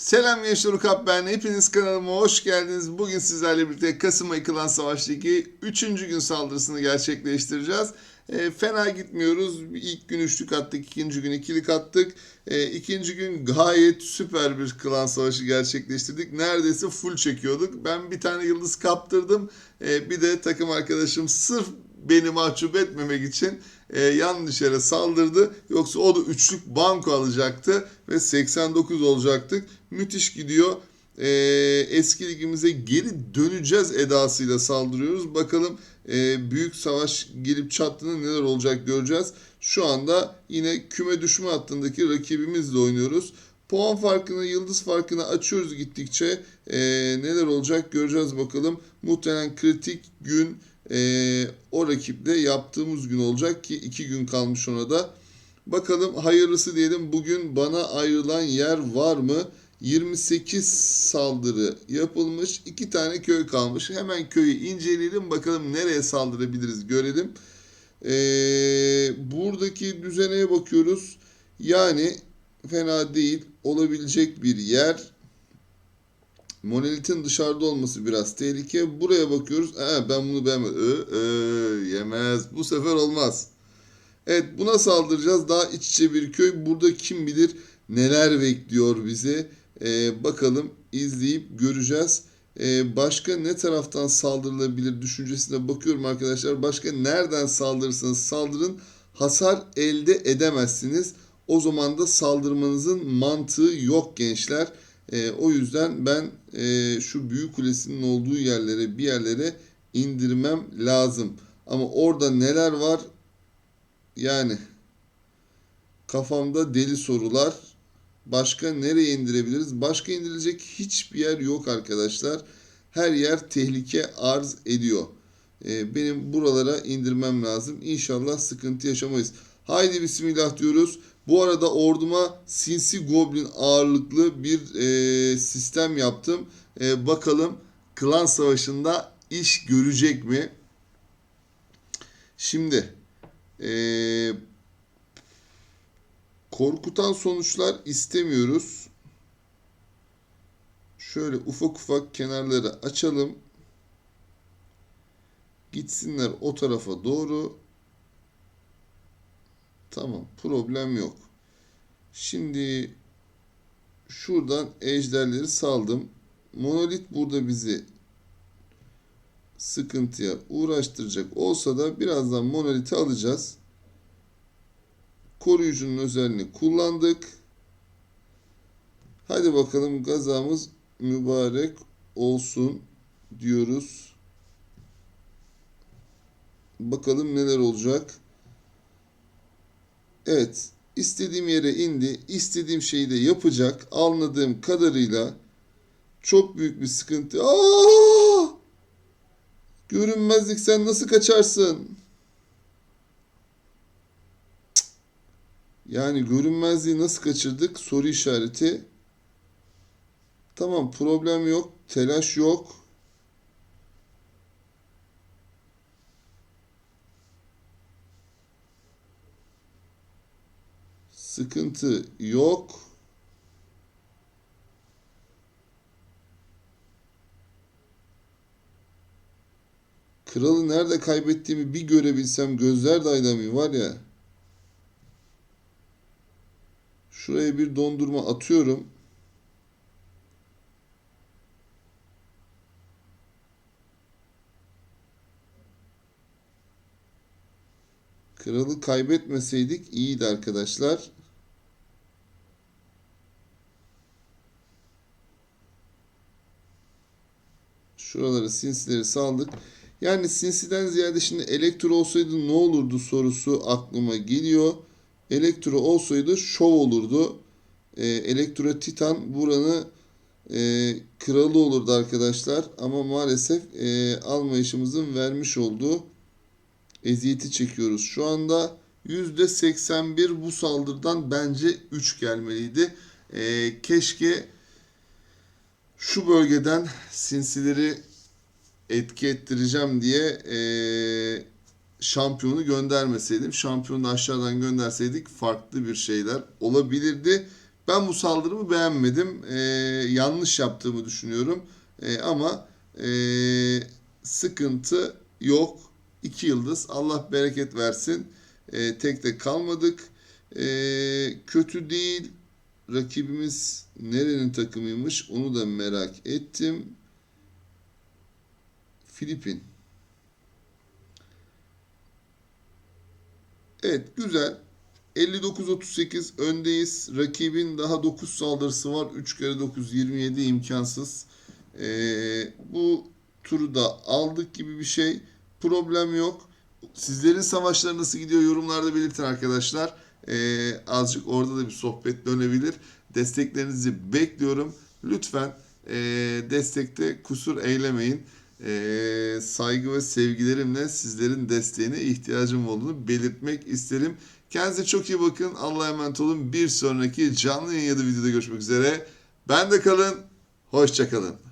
Selam gençler Ukap ben. Hepiniz kanalıma hoş geldiniz. Bugün sizlerle birlikte Kasım ayı Klan Savaş'taki 3. gün saldırısını gerçekleştireceğiz. E, fena gitmiyoruz. İlk gün üçlük attık, ikinci gün ikilik attık. E, ikinci gün gayet süper bir klan savaşı gerçekleştirdik. Neredeyse full çekiyorduk. Ben bir tane yıldız kaptırdım. E, bir de takım arkadaşım sırf beni mahcup etmemek için e, yanlış yere saldırdı. Yoksa o da üçlük banko alacaktı ve 89 olacaktık. Müthiş gidiyor. E, eski ligimize geri döneceğiz edasıyla saldırıyoruz. Bakalım e, büyük savaş gelip çattığında neler olacak göreceğiz. Şu anda yine küme düşme hattındaki rakibimizle oynuyoruz. Puan farkını, yıldız farkını açıyoruz gittikçe. E, neler olacak göreceğiz bakalım. Muhtemelen kritik gün e, o rakiple yaptığımız gün olacak ki iki gün kalmış ona da. Bakalım hayırlısı diyelim. Bugün bana ayrılan yer var mı? 28 saldırı yapılmış. iki tane köy kalmış. Hemen köyü inceleyelim. Bakalım nereye saldırabiliriz görelim. Ee, buradaki düzeneye bakıyoruz. Yani fena değil. Olabilecek bir yer. Monolitin dışarıda olması biraz tehlike. Buraya bakıyoruz. Ee, ben bunu beğenmedim. Ee, ee, yemez. Bu sefer olmaz. Evet buna saldıracağız. Daha iç içe bir köy. Burada kim bilir neler bekliyor bizi. Ee, bakalım izleyip göreceğiz. Ee, başka ne taraftan saldırılabilir düşüncesine bakıyorum arkadaşlar. Başka nereden saldırırsanız saldırın hasar elde edemezsiniz. O zaman da saldırmanızın mantığı yok gençler. Ee, o yüzden ben e, şu büyük kulesinin olduğu yerlere bir yerlere indirmem lazım. Ama orada neler var yani kafamda deli sorular. Başka nereye indirebiliriz? Başka indirilecek hiçbir yer yok arkadaşlar. Her yer tehlike arz ediyor. Ee, benim buralara indirmem lazım. İnşallah sıkıntı yaşamayız. Haydi bismillah diyoruz. Bu arada orduma sinsi goblin ağırlıklı bir e, sistem yaptım. E, bakalım klan savaşında iş görecek mi? Şimdi ee, korkutan sonuçlar istemiyoruz. Şöyle ufak ufak kenarları açalım. Gitsinler o tarafa doğru. Tamam, problem yok. Şimdi şuradan ejderleri saldım. Monolit burada bizi sıkıntıya uğraştıracak olsa da birazdan monoliti alacağız. Koruyucunun özelliğini kullandık. Hadi bakalım gazamız mübarek olsun diyoruz. Bakalım neler olacak. Evet, istediğim yere indi. İstediğim şeyi de yapacak. Anladığım kadarıyla çok büyük bir sıkıntı. Aa! Görünmezlik sen nasıl kaçarsın? Yani görünmezliği nasıl kaçırdık? Soru işareti. Tamam problem yok. Telaş yok. Sıkıntı yok. Kralı nerede kaybettiğimi bir görebilsem gözler de aydamıyor var ya. Şuraya bir dondurma atıyorum. Kralı kaybetmeseydik iyiydi arkadaşlar. Şuralara sinsileri saldık. Yani sinsiden ziyade şimdi elektro olsaydı ne olurdu sorusu aklıma geliyor. Elektro olsaydı şov olurdu. Ee, elektro Titan buranın e, kralı olurdu arkadaşlar. Ama maalesef e, almayışımızın vermiş olduğu eziyeti çekiyoruz. Şu anda %81 bu saldırıdan bence 3 gelmeliydi. E, keşke şu bölgeden sinsileri etki ettireceğim diye e, şampiyonu göndermeseydim. Şampiyonu aşağıdan gönderseydik farklı bir şeyler olabilirdi. Ben bu saldırımı beğenmedim. Ee, yanlış yaptığımı düşünüyorum. Ee, ama ee, sıkıntı yok. 2 yıldız. Allah bereket versin. Ee, tek tek kalmadık. Ee, kötü değil. Rakibimiz nerenin takımıymış onu da merak ettim. Filipin. Evet güzel. 59-38 öndeyiz. Rakibin daha 9 saldırısı var. 3 kere 9 27 imkansız. Ee, bu turu da aldık gibi bir şey. Problem yok. Sizlerin savaşları nasıl gidiyor yorumlarda belirtin arkadaşlar. Ee, azıcık orada da bir sohbet dönebilir. Desteklerinizi bekliyorum. Lütfen e, destekte kusur eylemeyin. E, saygı ve sevgilerimle sizlerin desteğine ihtiyacım olduğunu belirtmek isterim. Kendinize çok iyi bakın. Allah'a emanet olun. Bir sonraki canlı yayın ya da videoda görüşmek üzere. Ben de kalın. Hoşça kalın.